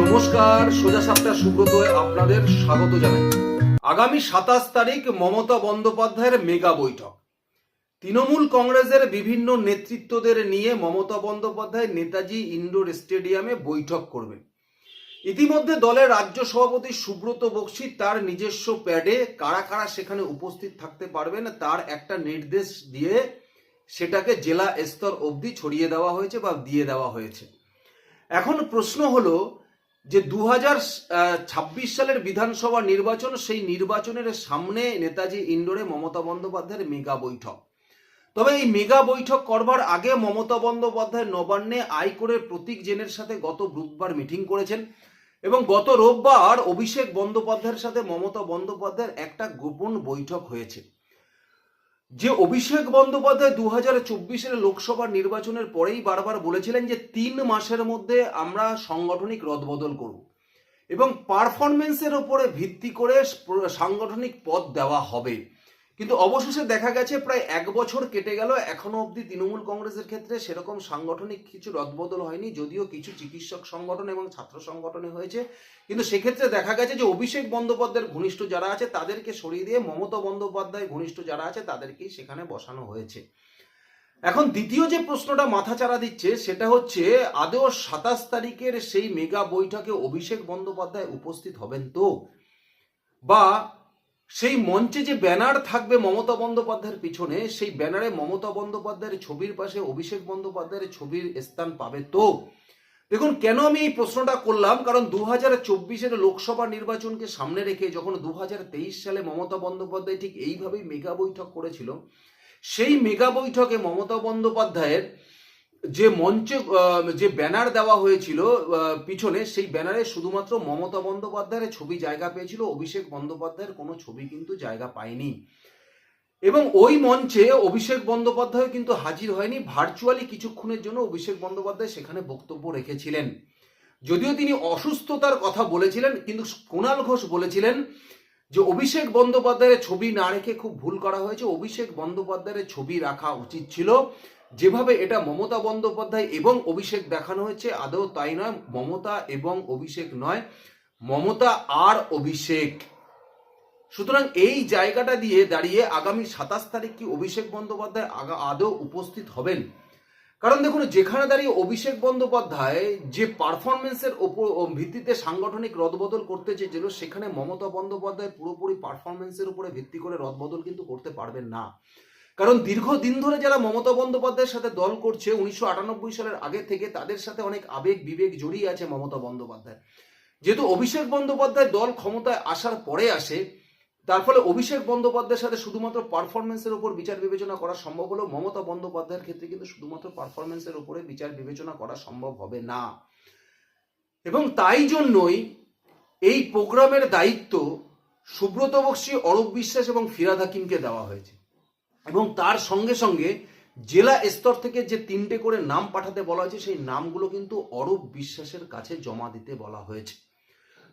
নমস্কার, সোজা সাপটা সুব্রত আপনাদের স্বাগত জানাই। আগামী সাতাশ তারিখ মমতা বন্দ্যোপাধ্যায়ের মেগা বৈঠক। তৃণমূল কংগ্রেসের বিভিন্ন নেতৃত্বদের নিয়ে মমতা বন্দ্যোপাধ্যায় নেতাজি ইন্ডোর স্টেডিয়ামে বৈঠক করবেন। ইতিমধ্যে দলের রাজ্য সভাপতি সুব্রত বক্সি তার নিজস্ব প্যাডে কারা কারা সেখানে উপস্থিত থাকতে পারবেন তার একটা নির্দেশ দিয়ে সেটাকে জেলা স্তর অবধি ছড়িয়ে দেওয়া হয়েছে বা দিয়ে দেওয়া হয়েছে। এখন প্রশ্ন হলো যে দু সালের বিধানসভা নির্বাচন, সেই নির্বাচনের সামনে নেতাজি ইন্ডোরে মমতা বন্দ্যোপাধ্যায়ের মেগা বৈঠক। তবে এই মেগা বৈঠক করবার আগে মমতা বন্দ্যোপাধ্যায় নবান্নে আয়করের প্রতীক জেনের সাথে গত বুধবার মিটিং করেছেন এবং গত রোববার অভিষেক বন্দ্যোপাধ্যায়ের সাথে মমতা বন্দ্যোপাধ্যায়ের একটা গোপন বৈঠক হয়েছে। যে অভিষেক বন্দ্যোপাধ্যায় দু হাজার চব্বিশের লোকসভা নির্বাচনের পরেই বারবার বলেছিলেন যে তিন মাসের মধ্যে আমরা সাংগঠনিক রদবদল করব। এবং পারফরমেন্সের ওপরে ভিত্তি করে সাংগঠনিক পদ দেওয়া হবে। কিন্তু অবশেষে দেখা গেছে প্রায় এক বছর কেটে গেল। এখনও অবধি তৃণমূল কংগ্রেসের ক্ষেত্রে সেরকম সাংগঠনিক কিছু রদবদল হয়নি, যদিও কিছু চিকিৎসক সংগঠন এবং ছাত্র সংগঠনে হয়েছে। কিন্তু সেক্ষেত্রে দেখা গেছে যে অভিষেক বন্দ্যোপাধ্যায়ের ঘনিষ্ঠ যারা আছে, তাদেরকে সরিয়ে দিয়ে মমতা বন্দ্যোপাধ্যায় ঘনিষ্ঠ যারা আছে, তাদেরকেই সেখানে বসানো হয়েছে। এখন দ্বিতীয় যে প্রশ্নটা মাথাচাড়া দিচ্ছে, সেটা হচ্ছে, আদৌ সাতাশ তারিখের সেই মেগা বৈঠকে অভিষেক বন্দ্যোপাধ্যায় উপস্থিত হবেন তো? বা সেই মঞ্চে যে ব্যানার থাকবে মমতা বন্দ্যোপাধ্যায়ের পিছনে, সেই ব্যানারে মমতা বন্দ্যোপাধ্যায়ের ছবির পাশে অভিষেক বন্দ্যোপাধ্যায়ের ছবির স্থান পাবে তো? দেখুন, কেন আমি এই প্রশ্নটা করলাম? কারণ দু হাজার চব্বিশের লোকসভা নির্বাচনকে সামনে রেখে যখন দু হাজার তেইশ সালে মমতা বন্দ্যোপাধ্যায় ঠিক এইভাবেই মেগা বৈঠক করেছিল, সেই মেগা বৈঠকে মমতা বন্দ্যোপাধ্যায়ের যে মঞ্চে যে ব্যানার দেওয়া হয়েছিল পিছনে, সেই ব্যানারে শুধুমাত্র মমতা বন্দ্যোপাধ্যায়ের ছবি জায়গা পেয়েছিল, অভিষেক বন্দ্যোপাধ্যায়ের কোনো ছবি কিন্তু জায়গা পায়নি। এবং ওই মঞ্চে অভিষেক বন্দ্যোপাধ্যায় কিন্তু হাজির হয়নি ভার্চুয়ালি কিছুক্ষণের জন্য অভিষেক বন্দ্যোপাধ্যায় সেখানে বক্তব্য রেখেছিলেন। যদিও তিনি অসুস্থতার কথা বলেছিলেন, কিন্তু কুণাল ঘোষ বলেছিলেন যে অভিষেক বন্দ্যোপাধ্যায়ের ছবি না রেখে খুব ভুল করা হয়েছে, অভিষেক বন্দ্যোপাধ্যায়ের ছবি রাখা উচিত ছিল। যেভাবে এটা মমতা বন্দ্যোপাধ্যায় এবং অভিষেক দেখানো হয়েছে, আদৌ তাই নয়। মমতা এবং অভিষেক নয়, মমতা আর অভিষেক। সুতরাং এই জায়গাটা দিয়ে দাঁড়িয়ে আগামী সাতাশ তারিখ কি অভিষেক বন্দ্যোপাধ্যায় আদৌ উপস্থিত হবেন? কারণ দেখুন, যেখানে দাঁড়িয়ে অভিষেক বন্দ্যোপাধ্যায় যে পারফরমেন্সের ওপর ভিত্তিতে সাংগঠনিক রদবদল করতে চেয়েছিল, সেখানে মমতা বন্দ্যোপাধ্যায় পুরোপুরি পারফরমেন্সের উপরে ভিত্তি করে রদবদল কিন্তু করতে পারবেন না। কারণ দীর্ঘদিন ধরে যারা মমতা বন্দ্যোপাধ্যায়ের সাথে দল করছে, উনিশশো আটানব্বই সালের আগে থেকে তাদের সাথে অনেক আবেগ বিবেক জড়িয়ে আছে মমতা বন্দ্যোপাধ্যায়। যেহেতু অভিষেক বন্দ্যোপাধ্যায় দল ক্ষমতায় আসার পরে আসে, তার ফলে অভিষেক বন্দ্যোপাধ্যায়ের সাথে শুধুমাত্র পারফরমেন্সের উপর বিচার বিবেচনা করা সম্ভব হলো মমতা বন্দ্যোপাধ্যায়ের ক্ষেত্রে কিন্তু শুধুমাত্র পারফরমেন্সের উপরে বিচার বিবেচনা করা সম্ভব হবে না। এবং তাই জন্যই এই প্রোগ্রামের দায়িত্ব সুব্রত বক্সী, অরূপ বিশ্বাস এবং ফিরাদ হাকিমকে দেওয়া হয়েছে। এবং তার সঙ্গে সঙ্গে জেলা স্তর থেকে যে তিনটে করে নাম পাঠাতে বলা হয়েছে, সেই নামগুলো কিন্তু অরূপ বিশ্বাসের কাছে জমা দিতে বলা হয়েছে।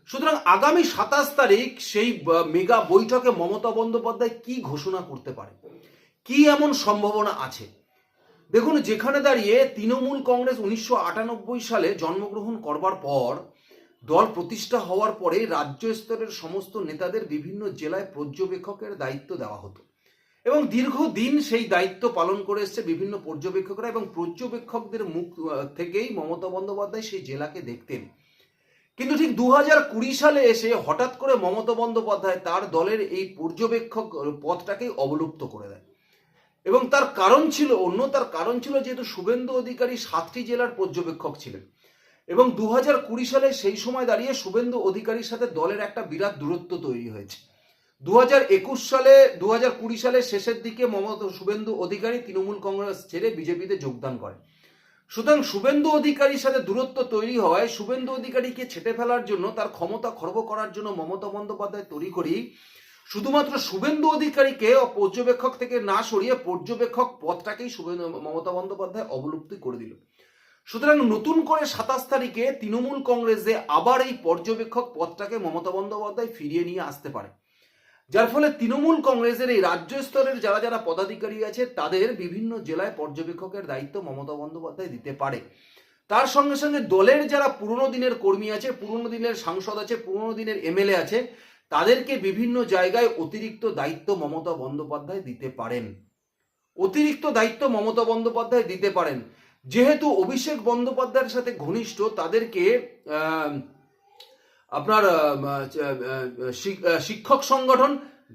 সুতরাং আগামী সাতাশ তারিখ সেই মেগা বৈঠকে মমতা বন্দ্যোপাধ্যায় কি ঘোষণা করতে পারে? কি এমন সম্ভাবনা আছে? দেখুন, যেখানে দাঁড়িয়ে তৃণমূল কংগ্রেস উনিশশো আটানব্বই সালে জন্মগ্রহণ করবার পর, দল প্রতিষ্ঠা হওয়ার পরে রাজ্য স্তরের সমস্ত নেতাদের বিভিন্ন জেলায় পর্যবেক্ষকের দায়িত্ব দেওয়া হতো। এবং দীর্ঘদিন সেই দায়িত্ব পালন করে এসছে বিভিন্ন পর্যবেক্ষকরা এবং পর্যবেক্ষকদের মুখ থেকেই মমতা বন্দ্যোপাধ্যায় সেই জেলাকে দেখতেন। কিন্তু ঠিক দু কুড়ি সালে এসে হঠাৎ করে মমতা বন্দ্যোপাধ্যায় তার দলের এই পর্যবেক্ষক পদটাকে অবলুপ্ত করে দেয় এবং তার কারণ ছিল অন্য, তার কারণ ছিল যেহেতু শুভেন্দু অধিকারী সাতটি জেলার পর্যবেক্ষক ছিলেন। এবং দু কুড়ি সালে সেই সময় দাঁড়িয়ে শুভেন্দু অধিকারীর সাথে দলের একটা বিরাট দূরত্ব তৈরি হয়েছে। দু হাজার একুশ সালে দু হাজার কুড়ি সালের শেষের দিকে মমতা শুভেন্দু অধিকারী তৃণমূল কংগ্রেস ছেড়ে বিজেপিতে যোগদান করে সুতরাং শুভেন্দু অধিকারীর সাথে দূরত্ব তৈরি হওয়ায় শুভেন্দু অধিকারীকে ছেটে ফেলার জন্য, তার ক্ষমতা খর্ব করার জন্য মমতা বন্দ্যোপাধ্যায় তৈরি করি। শুধুমাত্র শুভেন্দু অধিকারীকে পর্যবেক্ষক থেকে না সরিয়ে পর্যবেক্ষক পদটাকেই শুভেন্দু মমতা বন্দ্যোপাধ্যায় অবলুপ্তি করে দিল। সুতরাং নতুন করে সাতাশ তারিখে তৃণমূল কংগ্রেসে আবার এই পর্যবেক্ষক পদটাকে মমতা বন্দ্যোপাধ্যায় ফিরিয়ে নিয়ে আসতে পারে। যার ফলে তৃণমূল কংগ্রেসের এই রাজ্য স্তরের যারা যারা পদাধিকারী আছে, তাদের বিভিন্ন জেলায় পর্যবেক্ষকের দায়িত্ব মমতা বন্দ্যোপাধ্যায় দিতে পারে। তার সঙ্গে সঙ্গে দলের যারা পুরনো দিনের কর্মী আছে, পুরনো দিনের সাংসদ আছে, পুরনো দিনের এমএলএ আছে, তাদেরকে বিভিন্ন জায়গায় অতিরিক্ত দায়িত্ব মমতা বন্দ্যোপাধ্যায় দিতে পারেন। অতিরিক্ত দায়িত্ব মমতা বন্দ্যোপাধ্যায় দিতে পারেন। যেহেতু অভিষেক বন্দ্যোপাধ্যায়ের সাথে ঘনিষ্ঠ, তাদেরকে আপনার আহ, শিক্ষক সংগঠন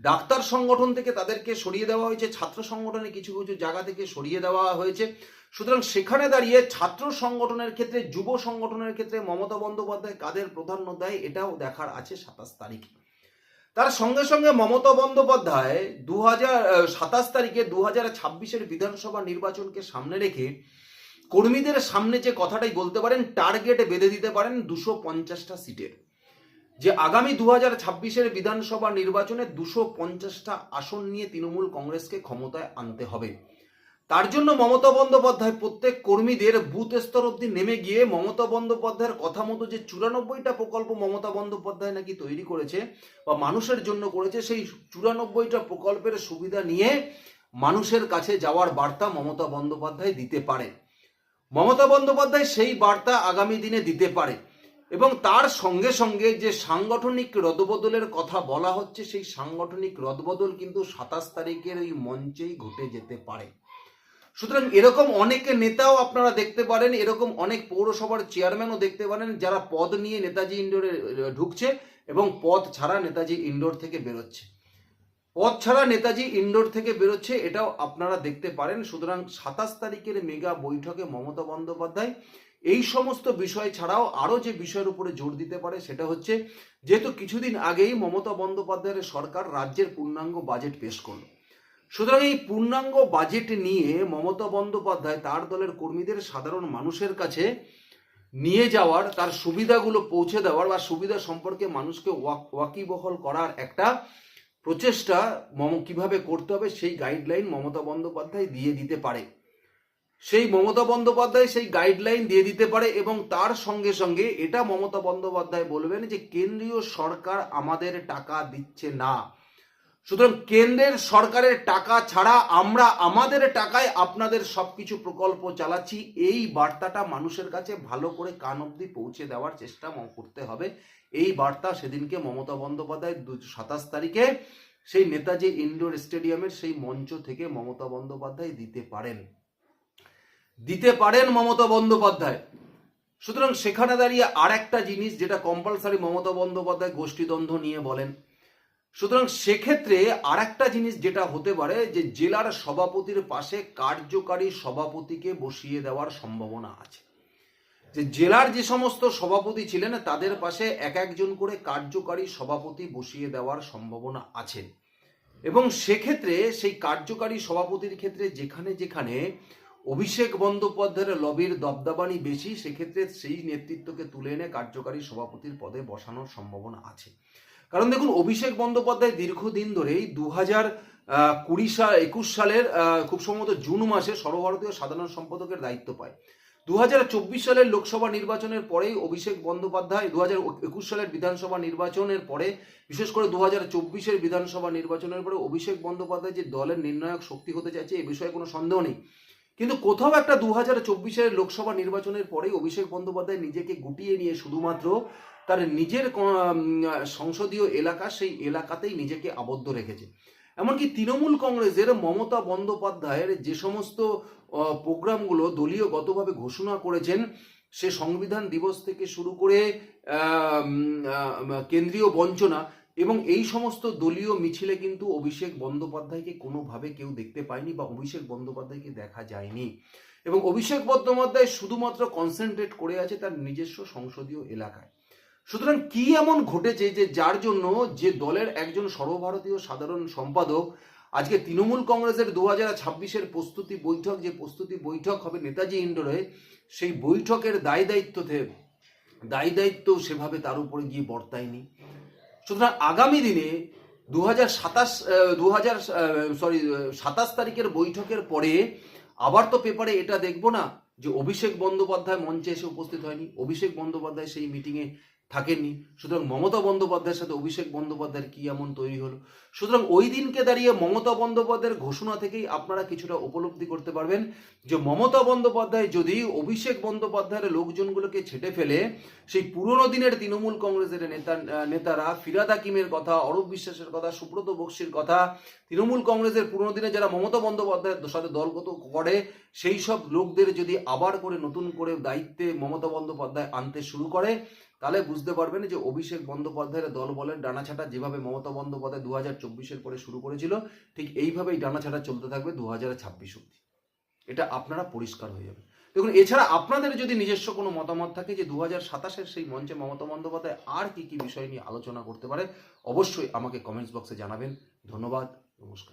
ডাক্তার সংগঠন থেকে তাদেরকে সরিয়ে দেওয়া হয়েছে ছাত্র সংগঠনে কিছু কিছু জায়গা থেকে সরিয়ে দেওয়া হয়েছে। সুতরাং সেখানে দাঁড়িয়ে ছাত্র সংগঠনের ক্ষেত্রে যুব সংগঠনের ক্ষেত্রে মমতা বন্দ্যোপাধ্যায় কাদের প্রাধান্য দেয় এটাও দেখার আছে সাতাশ তারিখে। তার সঙ্গে সঙ্গে মমতা বন্দ্যোপাধ্যায় দু হাজার সাতাশ তারিখে দু হাজার ছাব্বিশের বিধানসভা নির্বাচনকে সামনে রেখে কর্মীদের সামনে যে কথাটাই বলতে পারেন টার্গেট বেঁধে দিতে পারেন দুশো পঞ্চাশটা সিটের। যে আগামী দু হাজার ছাব্বিশের বিধানসভা নির্বাচনে দুশো পঞ্চাশটা আসন নিয়ে তৃণমূল কংগ্রেসকে ক্ষমতায় আনতে হবে। তার জন্য মমতা বন্দ্যোপাধ্যায় প্রত্যেক কর্মীদের বুথ স্তর অব্দি নেমে গিয়ে মমতা বন্দ্যোপাধ্যায়ের কথা মতো যে চুরানব্বইটা প্রকল্প মমতা বন্দ্যোপাধ্যায় নাকি তৈরি করেছে বা মানুষের জন্য করেছে, সেই চুরানব্বইটা প্রকল্পের সুবিধা নিয়ে মানুষের কাছে যাওয়ার বার্তা মমতা বন্দ্যোপাধ্যায় দিতে পারে। মমতা বন্দ্যোপাধ্যায় সেই বার্তা আগামী দিনে দিতে পারে। এবং তার সঙ্গে সঙ্গে যে সাংগঠনিক রদবদলের কথা বলা হচ্ছে, সেই সাংগঠনিক রদবদল কিন্তু সাতাশ তারিখের এই মঞ্চেই ঘটে যেতে পারে। সুতরাং এরকম অনেক নেতাও আপনারা দেখতে পারেন, এরকম অনেক পৌরসভার চেয়ারম্যানও দেখতে পারেন, যারা পদ নিয়ে নেতাজি ইন্ডোরে ঢুকছে এবং পদ ছাড়া নেতাজি ইন্ডোর থেকে বেরোচ্ছে। পদ ছাড়া নেতাজি ইন্ডোর থেকে বেরোচ্ছে, এটাও আপনারা দেখতে পারেন। সুতরাং সাতাশ তারিখের মেগা বৈঠকে মমতা বন্দ্যোপাধ্যায় এই সমস্ত বিষয় ছাড়াও আরও যে বিষয়ের উপরে জোর দিতে পারে সেটা হচ্ছে, যেহেতু কিছুদিন আগেই মমতা বন্দ্যোপাধ্যায়ের সরকার রাজ্যের পূর্ণাঙ্গ বাজেট পেশ করল। সুতরাং এই পূর্ণাঙ্গ বাজেট নিয়ে মমতা বন্দ্যোপাধ্যায় তার দলের কর্মীদের সাধারণ মানুষের কাছে নিয়ে যাওয়ার, তার সুবিধাগুলো পৌঁছে দেওয়ার বা সুবিধা সম্পর্কে মানুষকে ওয়াক- ওয়াকিবহল করার একটা প্রচেষ্টা মম, কীভাবে করতে হবে সেই গাইডলাইন মমতা বন্দ্যোপাধ্যায় দিয়ে দিতে পারে। সেই মমতা বন্দ্যোপাধ্যায় সেই গাইডলাইন দিয়ে দিতে পারে এবং তার সঙ্গে সঙ্গে এটা মমতা বন্দ্যোপাধ্যায় বলবেন যে কেন্দ্রীয় সরকার আমাদের টাকা দিচ্ছে না। সুতরাং কেন্দ্রের সরকারের টাকা ছাড়া আমরা আমাদের টাকায় আপনাদের সবকিছু প্রকল্প চালাচ্ছি। এই বার্তাটা মানুষের কাছে ভালো করে কান অব্দি পৌঁছে দেওয়ার চেষ্টা করতে হবে। এই বার্তা সেদিনকে মমতা বন্দ্যোপাধ্যায় সাতাশ তারিখে সেই নেতাজি ইন্ডোর স্টেডিয়ামের সেই মঞ্চ থেকে মমতা বন্দ্যোপাধ্যায় দিতে পারেন। দিতে পারেন মমতা বন্দ্যোপাধ্যায়। সুতরাং সেখানে দাঁড়িয়ে আর একটা জিনিস যেটা কম্পালসারি মমতা বন্দ্যোপাধ্যায় গোষ্ঠীদ্বন্দ্ব নিয়ে বলেন। সুতরাং সেক্ষেত্রে আর একটা জিনিস যেটা হতে পারে যে জেলার সভাপতির পাশে কার্যকারী সভাপতিকে বসিয়ে দেওয়ার সম্ভাবনা আছে। যে জেলার যে সমস্ত সভাপতি ছিলেন, তাদের পাশে এক একজন করে কার্যকারী সভাপতি বসিয়ে দেওয়ার সম্ভাবনা আছে। এবং সেক্ষেত্রে সেই কার্যকারী সভাপতির ক্ষেত্রে যেখানে যেখানে অভিষেক বন্দ্যোপাধ্যায়ের লবির দবদাবানি বেশি, সেক্ষেত্রে সেই নেতৃত্বকে তুলে এনে কার্যকারী সভাপতির পদে বসানোর সম্ভাবনা আছে। কারণ দেখুন, অভিষেক বন্দ্যোপাধ্যায় দীর্ঘদিন ধরেই দু হাজার কুড়ি সাল একুশ সালের খুব সম্ভবত জুন মাসে সর্বভারতীয় সাধারণ সম্পাদকের দায়িত্ব পায়। দু হাজার চব্বিশ সালের লোকসভা নির্বাচনের পরেই অভিষেক বন্দ্যোপাধ্যায় দু হাজার একুশ সালের বিধানসভা নির্বাচনের পরে, বিশেষ করে দু হাজার চব্বিশের বিধানসভা নির্বাচনের পরে অভিষেক বন্দ্যোপাধ্যায় যে দলের নির্ণায়ক শক্তি হতে চাইছে, এ বিষয়ে কোনো সন্দেহ নেই। কিন্তু কোথাও একটা দু হাজার চব্বিশের লোকসভা নির্বাচনের পরেই অভিষেক বন্দ্যোপাধ্যায় নিজেকে গুটিয়ে নিয়ে শুধুমাত্র তার নিজের সংসদীয় এলাকা, সেই এলাকাতেই নিজেকে আবদ্ধ রেখেছে। এমনকি তৃণমূল কংগ্রেসের মমতা বন্দ্যোপাধ্যায়ের যে সমস্ত প্রোগ্রামগুলো দলীয়গতভাবে ঘোষণা করেছেন, সে সংবিধান দিবস থেকে শুরু করে কেন্দ্রীয় বঞ্চনা এবং এই সমস্ত দলীয় মিছিলে কিন্তু অভিষেক বন্দ্যোপাধ্যায়কে কোনোভাবে কেউ দেখতে পায়নি বা অভিষেক বন্দ্যোপাধ্যায়কে দেখা যায়নি। এবং অভিষেক বন্দ্যোপাধ্যায় শুধুমাত্র কনসেন্ট্রেট করে আছে তার নিজস্ব সংসদীয় এলাকায়। সুতরাং কি এমন ঘটেছে যে যার জন্য যে দলের একজন সর্বভারতীয় সাধারণ সম্পাদক আজকে তৃণমূল কংগ্রেসের দু হাজার ছাব্বিশের প্রস্তুতি বৈঠক, যে প্রস্তুতি বৈঠক হবে নেতাজি ইন্ডোরে, সেই বৈঠকের দায় দায়িত্ব দায় দায়িত্ব সেভাবে তার উপরে গিয়ে বর্তায়নি। সুতরাং আগামী দিনে দু হাজার সাতাশ দু হাজার সরি সাতাশ তারিখের বৈঠকের পরে আবার তো পেপারে এটা দেখব না যে অভিষেক বন্দ্যোপাধ্যায় মঞ্চে এসে উপস্থিত হয়নি। অভিষেক বন্দ্যোপাধ্যায় সেই মিটিংয়ে থাকেননি। সুতরাং মমতা বন্দ্যোপাধ্যায়ের সাথে অভিষেক বন্দ্যোপাধ্যায়ের কি এমন তৈরি হলো? সুতরাং ওই দিনকে দাঁড়িয়ে মমতা বন্দ্যোপাধ্যায়ের ঘোষণা থেকেই আপনারা কিছুটা উপলব্ধি করতে পারবেন যে মমতা বন্দ্যোপাধ্যায় যদি অভিষেক বন্দ্যোপাধ্যায়ের লোকজনগুলোকে ছেটে ফেলে, সেই পুরনো দিনের তৃণমূল কংগ্রেসের নেতা, নেতারা ফিরাদ হাকিমের কথা, অরূপ বিশ্বাসের কথা, সুব্রত বক্সির কথা, তৃণমূল কংগ্রেসের পুরনো দিনে যারা মমতা বন্দ্যোপাধ্যায়ের সাথে দলগত করে, সেই সব লোকদের যদি আবার করে নতুন করে দায়িত্বে মমতা বন্দ্যোপাধ্যায় আনতে শুরু করে তাহলে বুঝতে পারবেন যে অভিষেক বন্দ্যোপাধ্যায়ের দল বলের ডানাছাটা যেভাবে মমতা বন্দ্যোপাধ্যায় দু হাজার চব্বিশের পরে শুরু করেছিল, ঠিক এইভাবেই ডানাছাটা চলতে থাকবে দু হাজার ছাব্বিশ অব্দি এটা আপনারা পরিষ্কার হয়ে যাবে দেখুন, এছাড়া আপনাদের যদি নিজস্ব কোনো মতামত থাকে যে দু হাজার সাতাশের সেই মঞ্চে মমতা বন্দ্যোপাধ্যায় আর কি কি বিষয় নিয়ে আলোচনা করতে পারে, অবশ্যই আমাকে কমেন্টস বক্সে জানাবেন। ধন্যবাদ, নমস্কার।